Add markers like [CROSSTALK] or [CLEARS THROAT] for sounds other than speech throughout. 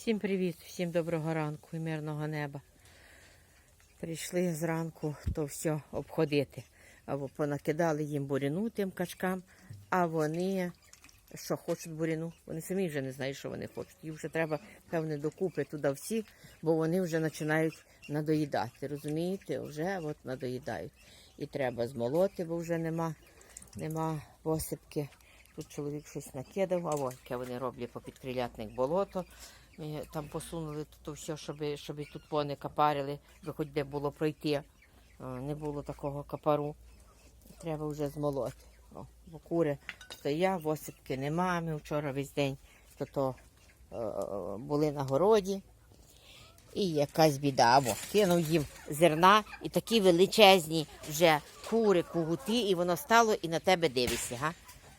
Всім привіт, всім доброго ранку і мирного неба. Прийшли зранку то все обходити. Або понакидали їм буряну тим качкам, а вони що хочуть буряну. Вони самі вже не знають, що вони хочуть. Їм вже треба, певне, докупи туди всі, бо вони вже починають надоїдати. Розумієте? Вже от надоїдають. І треба змолоти, бо вже нема, нема посипки. Тут чоловік щось накидав, а яке вони роблять по підкрилятник болото. Ми там посунули тут все, щоб, щоб тут вони капарили, би хоч де було пройти. Не було такого капару. Треба вже змолоти. О, бо кури стоять, восипки нема. Ми вчора весь день то, то, е, були на городі. І якась біда. Або кинув їм зерна і такі величезні вже кури, кугути, і воно стало і на тебе дивиться. Га?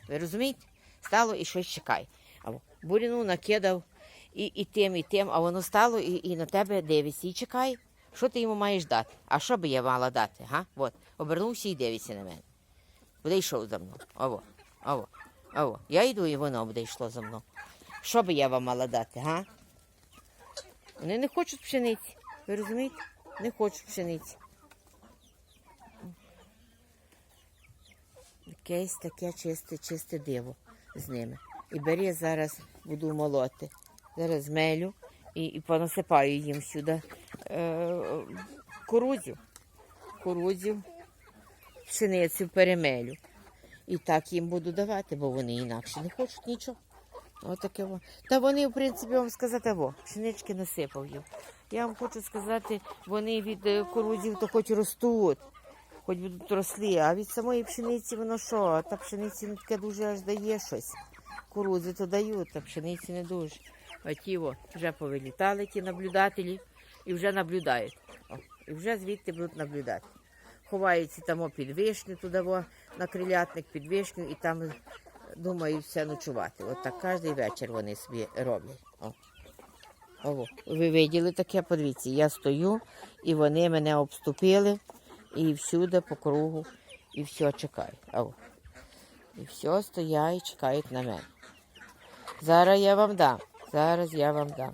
Ви розумієте? Стало і щось чекає. Або буряну накидав і, і тим, і тим, а воно стало і, і на тебе дивиться. І чекай, що ти йому маєш дати? А що би я мала дати? Га? От, обернувся і дивиться на мене. Буде йшов за мною. Ово, ово, ово. Я йду, і воно буде йшло за мною. Що би я вам мала дати, га? Вони не хочуть пшениці. Ви розумієте? Не хочуть пшениці. Якесь таке чисте, чисте диво з ними. І бери зараз буду молоти. Зараз мелю і, і понасипаю їм сюди е, кукурудзю. Кукурудзю, пшеницю перемелю. І так їм буду давати, бо вони інакше не хочуть нічого. Отаке во. Та вони, в принципі, вам сказати, во, пшенички насипав їм. Я вам хочу сказати, вони від е, кукурудзів то хоч ростуть, хоч будуть росли, а від самої пшениці воно що? Та пшениці не таке дуже аж дає щось. Кукурудзи то дають, а пшениці не дуже. А ті о, вже повилітали ті наблюдателі і вже наблюдають. О, і вже звідти будуть наблюдати. Ховаються там під вишню туди на крилятник під вишню і там думають все ночувати. От так кожен вечір вони собі роблять. О. Ого. Ви виділи таке, подивіться, я стою, і вони мене обступили, і всюди по кругу, і все чекають. Ого. І все стоять чекають на мене. Зараз я вам дам. Зараз я вам дам.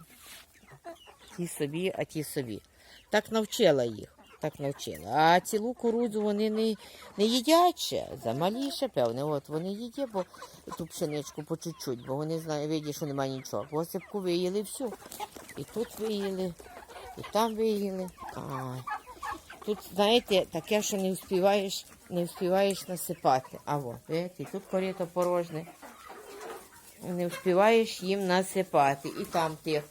Ті собі, а ті собі. Так навчила їх. Так навчила. А цілу курудзу вони не, не їдять ще. Замаліше, певне. От вони їдять, бо ту пшеничку по чуть-чуть, бо вони знають, видять, що немає нічого. Посипку виїли всю. І тут виїли, і там виїли. Ай. Тут, знаєте, таке, що не вспіваєш, не вспіваєш насипати. А во, видите, тут корито порожне. Не вспіваєш їм насипати. І там тих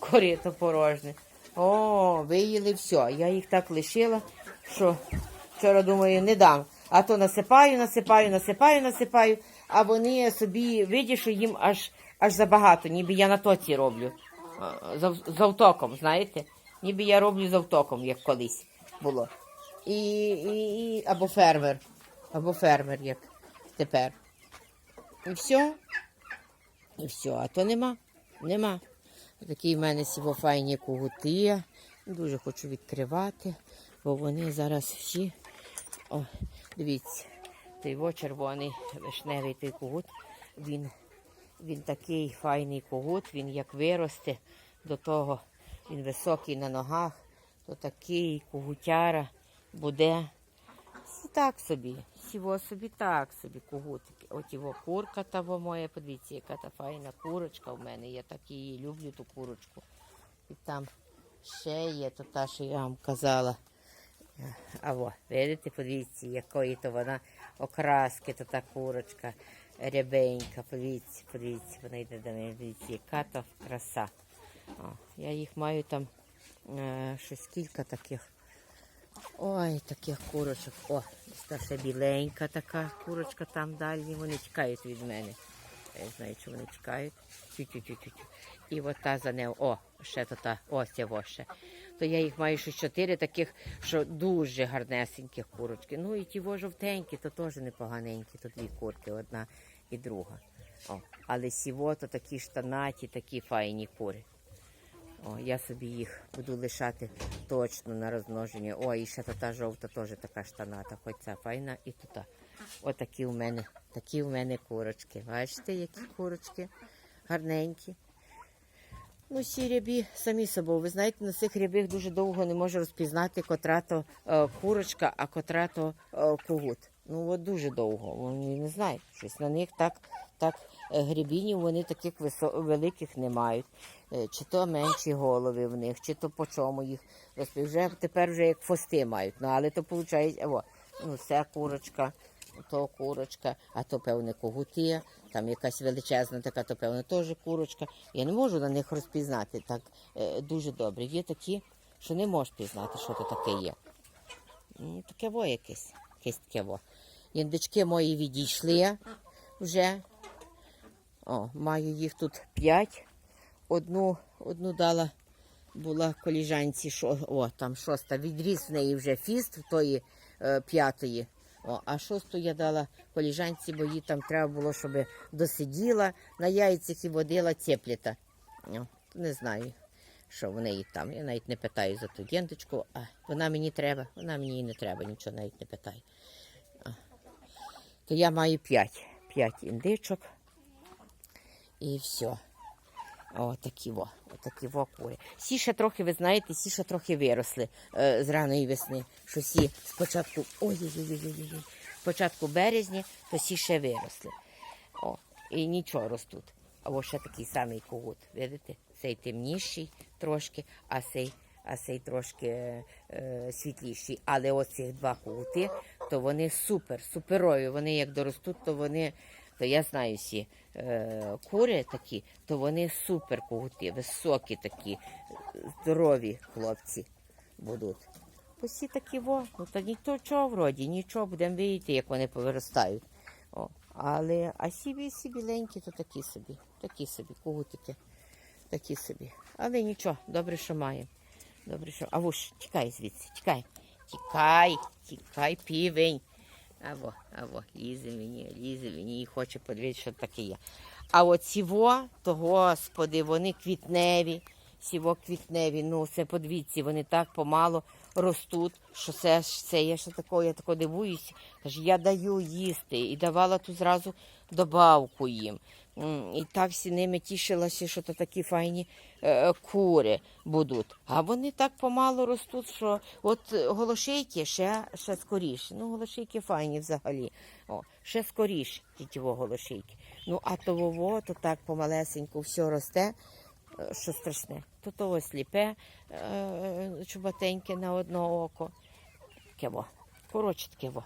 корито порожне. О, виїли все. Я їх так лишила, що вчора думаю, не дам. А то насипаю, насипаю, насипаю, насипаю, а вони собі видять, що їм аж аж забагато, ніби я на тоці роблю. З автоком, знаєте? Ніби я роблю з автоком, як колись було. І, і, і, або фермер. Або фермер, як тепер. І все. І все, а то нема. Нема. Такі в мене сівофайні кугути. Дуже хочу відкривати, бо вони зараз всі. О, дивіться, той во червоний вишневий той кугут. Він, він такий файний кугут, він як виросте до того, він високий на ногах, то такий кугутяра буде. Так собі, сіво собі так собі кугутики. От його курка того моя, подивіться, яка та файна курочка в мене. Я так її люблю, ту курочку. І там ще є, то та, що я вам казала. А во, видите, подивіться, якої то вона окраски, то та курочка рябенька. Подивіться, подивіться, вона йде до мене, дивіться, яка то краса. О, я їх маю там е, щось кілька таких. Ой, таких курочок. О, та ще біленька така курочка там далі. Вони тікають від мене. Я знаю, чи вони тікають. Тю-тю-тю-тю. І от та за нею. О, ще то та, ось ця ще. То я їх маю ще чотири таких, що дуже гарнесеньких курочки. Ну і ті во жовтенькі, то теж непоганенькі. То дві курки, одна і друга. О, але сіво, то такі штанаті, такі файні кури. О, я собі їх буду лишати точно на розмноження. О, і ще та, та жовта теж така штаната, хоч ця файна і тута. Отакі у мене, такі у мене курочки. Бачите, які курочки гарненькі. Ну, ці рябі самі собою. Ви знаєте, на цих рябих дуже довго не можу розпізнати, котра то е, курочка, а котра то е, когут. Ну, от дуже довго. Вони не знають. Щось на них так, так е, грібінів вони таких висо- великих не мають. Е, чи то менші голови в них, чи то по чому їх вже Тепер вже як фости мають. Ну, але то виходить, о, ну, це курочка, то курочка, а то певне когути, там якась величезна така, то певне теж курочка. Я не можу на них розпізнати так е, дуже добре. Є такі, що не можеш пізнати, що то таке є. Ну, таке во якесь, якесь таке во. Індички мої відійшли вже. О, маю їх тут п'ять. Одну, одну дала була коліжанці, що, о, там шоста, відріс в неї вже фіст в тої е, п'ятої. О, а шосту я дала коліжанці, бо їй там треба було, щоб досиділа на яйцях і водила цепліта. О, не знаю, що в неї там. Я навіть не питаю за ту денточку, а вона мені треба, вона мені і не треба, нічого навіть не питаю. А. То я маю п'ять, п'ять індичок. І все. О, такі во, отакі во кури. Сі ще трохи, ви знаєте, сі ще трохи виросли е, з раної весни. Що сі спочатку, ой-ой-ой, спочатку березня, то сі ще виросли. О, і нічого ростуть. А ось ще такий самий когут. Видите? Цей темніший трошки, а цей, а цей трошки е, е, світліший. Але оці два когути, то вони супер, суперові. Вони як доростуть, то вони то я знаю всі е, кури такі, то вони супер когути, високі такі, здорові хлопці будуть. Усі такі во, ну та ніхто чого вроді, нічого, будемо бачити, як вони повиростають. О, але а сі, сі біленькі, то такі собі, такі собі, когутики, такі собі. Але нічого, добре, що маємо. Добре, що. А вуж, тікай звідси, тікай. Тікай, тікай, півень. Або, або, лізе мені, лізе мені і хоче подивитися, що таке є. А от сіво, то господи, вони квітневі, сіво квітневі, ну це подивіться, вони так помало ростуть, що це, це я ще такого, я тако дивуюсь. Каже, я даю їсти і давала ту зразу добавку їм. І так всі ними тішилася, що то такі файні е, кури будуть. А вони так помало ростуть, що от е, голошейки ще, ще скоріше. Ну, голошейки файні взагалі. О, ще скоріше ті ті во голошейки. Ну, а то то так помалесенько все росте, е, що страшне. То того сліпе, чубатеньке на одне око. Таке во. Коротше, таке во.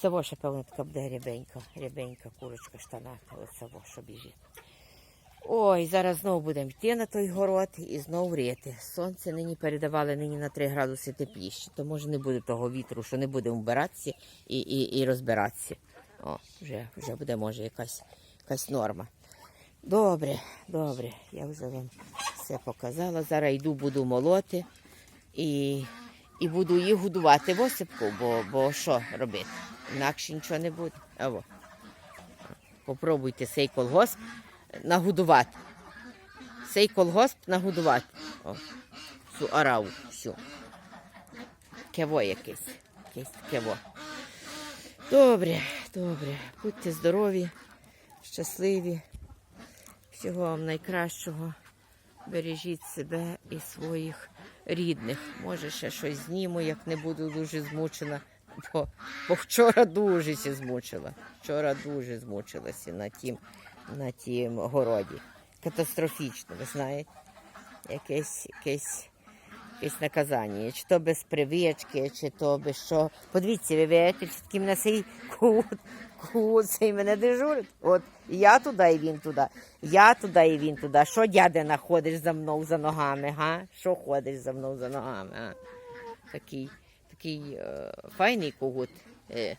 Це певно, така буде рябенька, рябенька курочка штанака, оце во, що біжить. Ой, зараз знову будемо йти на той город і знову рити. Сонце нині передавали нині на 3 градуси тепліше, то може не буде того вітру, що не будемо вбиратися і, і, і розбиратися. О, вже, вже буде, може, якась, якась норма. Добре, добре, я вже вам все показала. Зараз йду, буду молоти і, і буду їх годувати в осипку, бо, бо що робити? Інакше нічого не буде. Аво. Попробуйте цей колгосп нагодувати. Цей колгосп нагодувати. О, цю араву, всю. Кево якесь. Якесь кево. Добре, добре. Будьте здорові, щасливі. Всього вам найкращого. Бережіть себе і своїх рідних. Може, ще щось зніму, як не буду дуже змучена. Бо, бо вчора дуже змучила. Вчора дуже змучилася на тім, на тім городі. Катастрофічно, ви знаєте. Якесь, якесь, якесь наказання. Чи то без привички, чи то без що. Подивіться, ви видите, все-таки мене цей кут, кут цей мене дежурить. От я туди і він туди. Я туди і він туди. Що дядина ходиш за мною за ногами, га? Що ходиш за мною за ногами? А? Такий, такий е, файний когут. Е,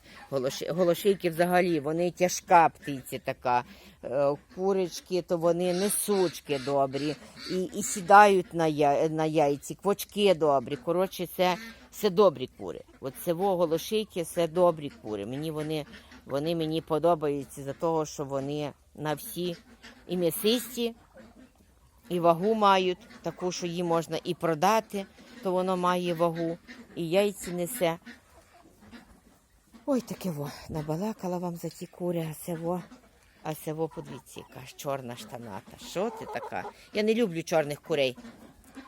голошейки взагалі, вони тяжка птиця така. Е, курочки, то вони несучки добрі і, і сідають на, я, на яйці, квочки добрі. Коротше, це, це добрі кури. От це во голошейки, це добрі кури. Мені вони, вони мені подобаються за того, що вони на всі і м'ясисті, і вагу мають, таку, що її можна і продати, то воно має вагу, і яйці несе. Ой, таке во, набалакала вам за ті кури, а це во А село, подивіться, яка чорна штаната. Що ти така? Я не люблю чорних курей.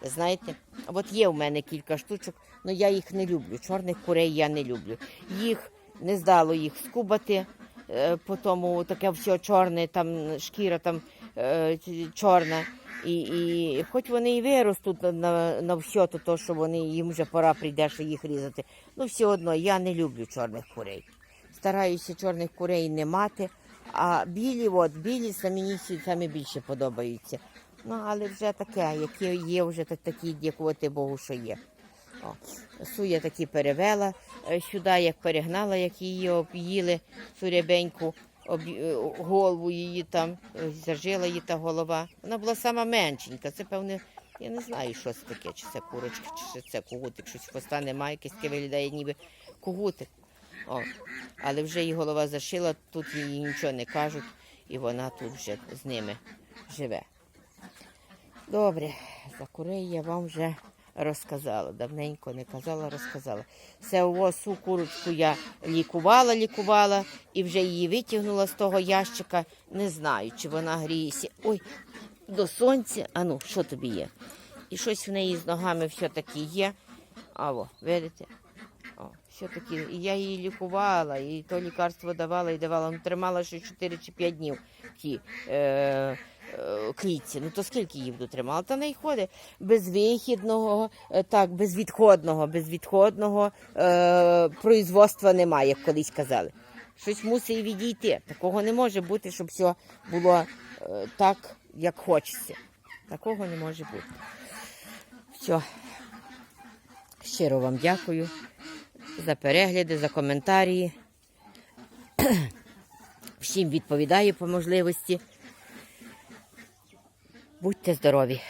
Ви знаєте? От є в мене кілька штучок, але я їх не люблю. Чорних курей я не люблю. Їх не здало їх скубати, е, по тому таке все чорне, там шкіра там е, чорна. І, і хоч вони і виростуть на, на, на все, то, то, що вони їм вже пора прийде, що їх різати. Ну, все одно я не люблю чорних курей. Стараюся чорних курей не мати, а білі, от, білі самі самі більше подобаються. Ну, але вже таке, яке є, вже так, такі, дякувати Богу, що є. О, суя таки перевела е, сюди, як перегнала, як її об'їли, цю рябеньку, голову її там, е, зажила її та голова. Вона була сама меншенька. Це певне, я не знаю, що це таке, чи це курочка, чи це когутик, щось хвоста немає, таке виглядає, ніби когутик. О, але вже її голова зашила, тут їй нічого не кажуть, і вона тут вже з ними живе. Добре, за курей я вам вже розказала. Давненько не казала, розказала. Це овосу курочку я лікувала, лікувала і вже її витягнула з того ящика. Не знаю, чи вона гріється. Ой, до сонця. А ну, що тобі є? І щось в неї з ногами все-таки є. А во, видите? О, все-таки і я її лікувала, і то лікарство давала і давала. Ну, тримала ще 4 чи 5 днів в тій е, клітці. Ну то скільки її буду тримала? Та не ходить безвихідного, е, так, безвідходного, безвідходного е, производства немає, як колись казали. Щось мусить відійти. Такого не може бути, щоб все було е, так, як хочеться. Такого не може бути. Все. Щиро вам дякую за перегляди, за коментарі. [CLEARS THROAT] Всім відповідаю по можливості. Будьте здорові!